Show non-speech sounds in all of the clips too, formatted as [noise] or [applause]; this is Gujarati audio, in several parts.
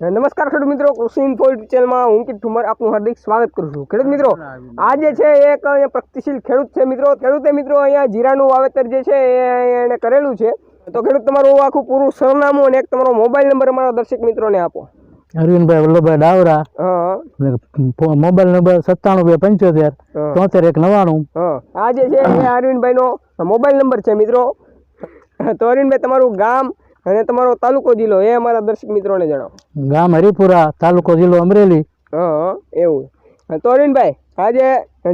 નમસ્કાર ખેડૂત મિત્રો કૃષિ ઇન્ફો યુટ્યુબ ચેનલમાં હું કિટ ઠુમર આપનું હાર્દિક સ્વાગત કરું છું. ખેડૂત મિત્રો આજે છે એક પ્રગતિશીલ ખેડૂત છે મિત્રો. ખેડૂતે મિત્રો અહીંયા જીરાનું વાવેતર જે છે એને એણે કરેલું છે. તો ખેડૂત તમારું આખું પૂરું સરનામું અને એક તમારો મોબાઈલ નંબર અમારા દર્શક મિત્રોને આપો. અરવિંદભાઈ વલ્લભભાઈ ડાવરા. મોબાઈલ નંબર સત્તાણું બે પંચોતેર. તોતેર એક નવાણું આ જે છે એ અરવિંદભાઈનો મોબાઈલ નંબર છે મિત્રો. તો અરવિંદભાઈ તમારું ગામ અને તમારો તાલુકો જિલ્લો એ અમારા દર્શક મિત્રોને જણાવો. ગામ હરિપુરા તાલુકો જિલ્લો અમરેલી. હા એવું. તો અરવિંદભાઈ આ જે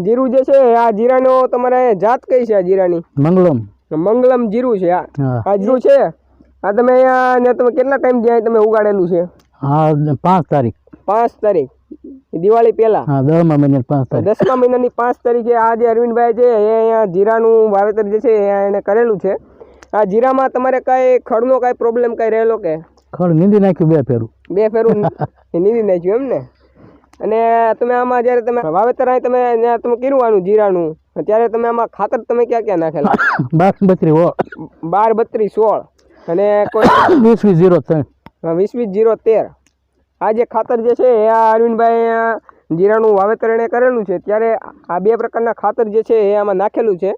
જીરું જે છે આ જીરાનો તમારે જાત કઈ છે આ જીરાની? મંગલમ. મંગલમ જીરું છે આ. આ જીરું છે? આ તમે અહીંયા ને તમે કેટલા ટાઈમ જ્યાં તમે ઉગાડેલું છે? હા પાંચ તારીખ. પાંચ તારીખ. દિવાળી પહેલા? હા દસમા મહિના પાંચ તારીખ. દસમા મહિનાની પાંચ તારીખે આ જે અરવિંદભાઈ છે એ અહીંયા જીરાનું વાવેતર જે છે એને કરેલું છે. આ જીરામાં તમારે કાંઈ ખડનો કાંઈ પ્રોબ્લેમ કાંઈ રહેલો કે? ખડ નીંદી નાખ્યું બે ફેરું. બે ફેરું [laughs] નીંદી નાખ્યું એમ ને અને તમે આમાં જ્યારે તમે વાવેતર આવી તમે તમે કર્યું આનું જીરાનું. ત્યારે તમે આમાં ખાતર તમે ક્યાં ક્યાં નાખેલા? [laughs] બાર બત્રીસ સોળ બાર બત્રીસ સોળ. અને કોઈ [coughs] વીસ વીસ જીરો ત્રણ. વીસ વીસ જીરો તેર. આ જે ખાતર જે છે એ આ અરવિંદભાઈ જીરાનું વાવેતર એણે કરેલું છે. ત્યારે આ બે પ્રકારના ખાતર જે છે એ આમાં નાખેલું છે.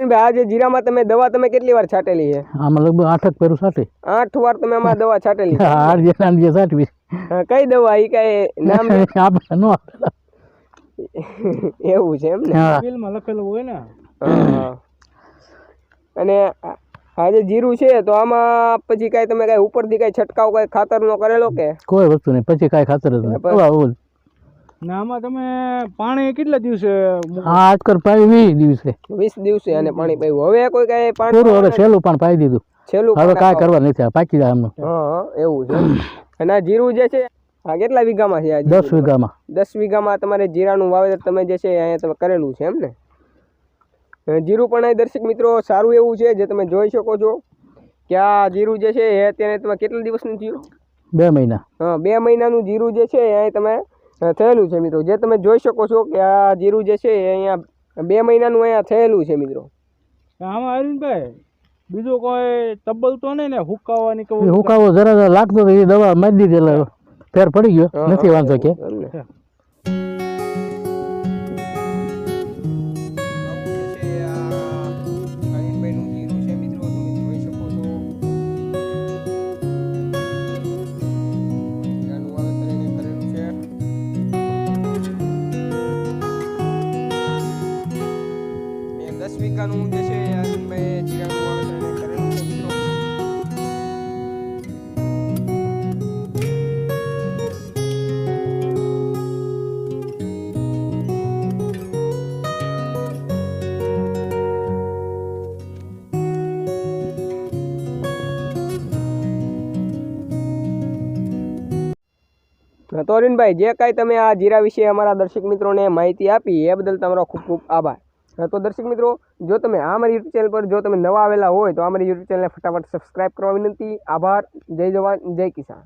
આ જે જીરામાં તમે દવા તમે કેટલી વાર છાંટેલી છે? આમાં લગભગ આઠ જ પેરું સાથે આઠ વાર તમે આમાં દવા છાંટેલી? આઠ જે આઠ જે કઈ દવા? એ કઈ નામ [laughs] આપણે નો એવું છે એમ ને? બિલમાં લખેલું હોય ને. અને આ- આ જીરું છે તો આમાં પછી કાંઈ તમે કાંઈ ઉપરથી કાંઈ છંટકાવ કાંઈ ખાતરનો કરેલો કે? કોઈ વસ્તુ નહીં પછી કાંઈ ખાતર જ નહીં. ને આમાં તમે પાણી કેટલા દિવસે હા આજકાલ પાઈ વીસ દિવસે. વીસ દિવસે અને પાણી પાયું હવે કોઈ કાંઈ પૂરું હવે પાણી છેલ્લું પણ પાઈ દીધું. છેલ્લું હવે કાંઈ કરવા નથી પાકી જાય આમનું. હા હા, એવું છે. અને આ જીરું જે છે આ કેટલા વીઘામાં છે આ દસ વીઘામાં. દસ વીઘામાં તમારે જીરાનું વાવેતર તમે જે છે અહીંયા તમે કરેલું છે એમ ને? જીરું પણ અહીં દર્શક મિત્રો સારું એવું છે જે તમે જોઈ શકો છો કે આ જીરું જે છે એ અત્યારે તમે કેટલા દિવસનું જીરું? બે મહિના. હા બે મહિનાનું જીરું જે છે એ અહીં તમે થયેલું છે મિત્રો. જે તમે જોઈ શકો છો કે આ જીરું જે છે એ અહીંયા બે મહિનાનું અહીંયા થયેલું છે મિત્રો. આમાં અરવિંદભાઈ બીજું કોઈ તબ્બલ તો નહીં ને? હુકાવાની કે હુકાવો જરા જરા લાગતો એ દવા મારી દીધી એટલે ફેર પડી ગયો. નથી વાંધો કે. એમ ને? દસ વીઘાનું જે છે આનંદભાઈ જીરાનું તો અરવિંદભાઈ જે કાંઈ તમે આ જીરા વિશે અમારા દર્શક મિત્રોને માહિતી આપી, એ બદલ તમારો ખૂબ ખૂબ આભાર તો દર્શક મિત્રો, જો તમે આ મારી યુટ્યુબ ચેનલ પર જો તમે નવા આવેલા હોય, તો આ મારી યુટ્યુબ ચેનલને ફટાફટ સબસ્ક્રાઇબ કરવા વિનંતી. આભાર. જય જવાન, જય કિસાન.